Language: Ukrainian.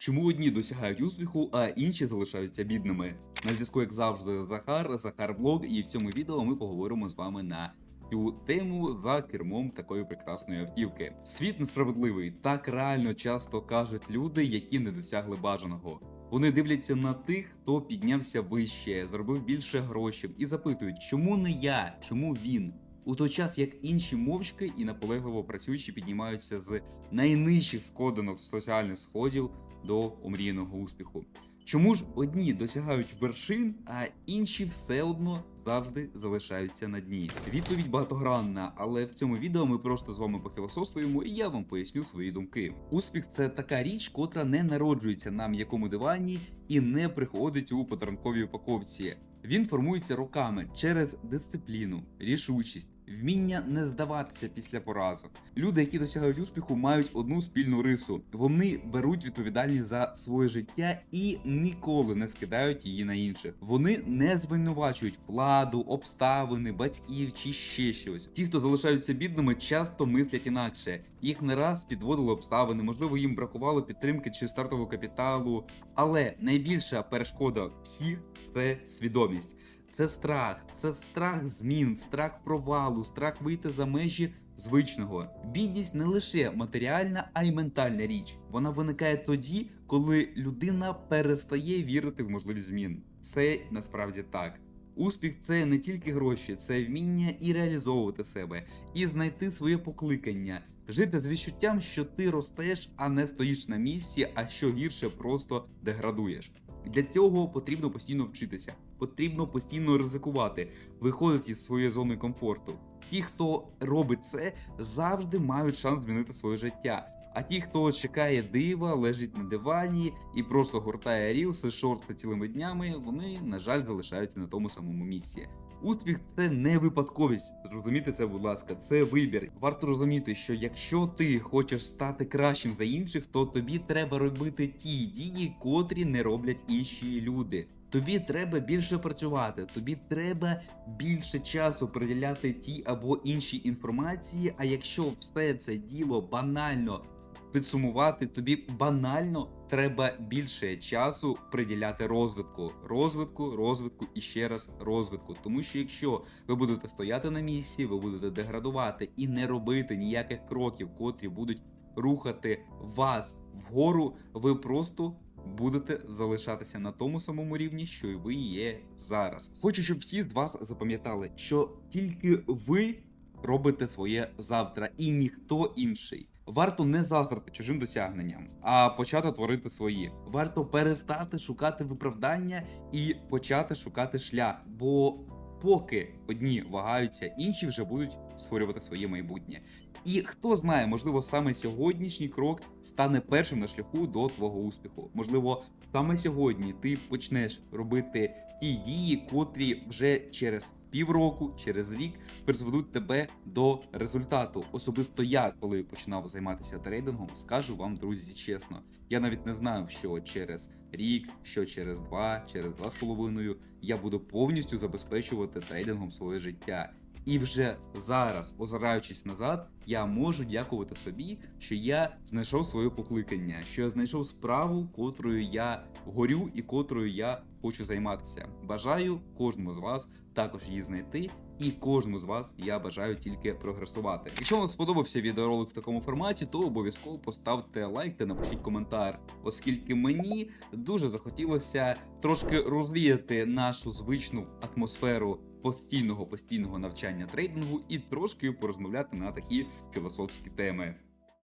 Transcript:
Чому одні досягають успіху, а інші залишаються бідними? На зв'язку, як завжди, Захар, Захар Блог, і в цьому відео ми поговоримо з вами на цю тему за кермом такої прекрасної автівки. Світ несправедливий. Так реально часто кажуть люди, які не досягли бажаного. Вони дивляться на тих, хто піднявся вище, зробив більше грошей, і запитують, чому не я, чому він? У той час як інші мовчки і наполегливо працюючи піднімаються з найнижчих сходинок соціальних сходів до омріяного успіху. Чому ж одні досягають вершин, а інші все одно завжди залишаються на дні? Відповідь багатогранна, але в цьому відео ми просто з вами пофілософствуємо, і я вам поясню свої думки. Успіх це така річ, котра не народжується на м'якому дивані і не приходить у подарунковій упаковці. Він формується роками через дисципліну, рішучість, вміння не здаватися після поразок. Люди, які досягають успіху, мають одну спільну рису: вони беруть відповідальність за своє життя і ніколи не скидають її на інших. Вони не звинувачують владу, обставини, батьків чи ще щось. Ті, хто залишаються бідними, часто мислять інакше. Їх не раз підводили обставини, можливо, їм бракувало підтримки чи стартового капіталу. Але найбільша перешкода всіх це свідомість. Це страх, це страх змін, страх провалу, страх вийти за межі звичного. Бідність не лише матеріальна, а й ментальна річ. Вона виникає тоді, коли людина перестає вірити в можливість змін. Це насправді так. Успіх це не тільки гроші, це вміння і реалізовувати себе, і знайти своє покликання, жити з відчуттям, що ти ростеш, а не стоїш на місці, а що гірше, просто деградуєш. Для цього потрібно постійно вчитися, потрібно постійно ризикувати, виходити з своєї зони комфорту. Ті, хто робить це, завжди мають шанс змінити своє життя. А ті, хто чекає дива, лежить на дивані і просто гуртає рілси, шорти цілими днями, вони, на жаль, залишаються на тому самому місці. Успіх це не випадковість. Зрозумійте це, будь ласка, це вибір. Варто розуміти, що якщо ти хочеш стати кращим за інших, то тобі треба робити ті дії, котрі не роблять інші люди. Тобі треба більше працювати, тобі треба більше часу приділяти тій або іншій інформації. А якщо все це діло банально підсумувати, тобі банально треба більше часу приділяти розвитку, розвитку, розвитку і ще раз розвитку. Тому що якщо ви будете стояти на місці, ви будете деградувати і не робити ніяких кроків, котрі будуть рухати вас вгору, ви просто. Будете залишатися на тому самому рівні, що й ви є зараз. Хочу, щоб всі з вас запам'ятали, що тільки ви робите своє завтра, і ніхто інший. Варто не заздрити чужим досягненням, а почати творити свої. Варто перестати шукати виправдання і почати шукати шлях. Бо поки одні вагаються, інші вже будуть створювати своє майбутнє. І хто знає, можливо, саме сьогоднішній крок стане першим на шляху до твого успіху. Можливо, саме сьогодні ти почнеш робити ті дії, котрі вже через півроку, через рік призведуть тебе до результату. Особисто я, коли починав займатися трейдингом, скажу вам, друзі, чесно, я навіть не знав, що через рік, що через два, через два з половиною я буду повністю забезпечувати трейдингом своє життя. І вже зараз, озираючись назад, я можу дякувати собі, що я знайшов своє покликання, що я знайшов справу, котрою я горю і котрою я хочу займатися. Бажаю кожному з вас також її знайти. І кожному з вас я бажаю тільки прогресувати. Якщо вам сподобався відеоролик в такому форматі, то обов'язково поставте лайк та напишіть коментар, оскільки мені дуже захотілося трошки розвіяти нашу звичну атмосферу постійного постійного навчання трейдингу і трошки порозмовляти на такі філософські теми.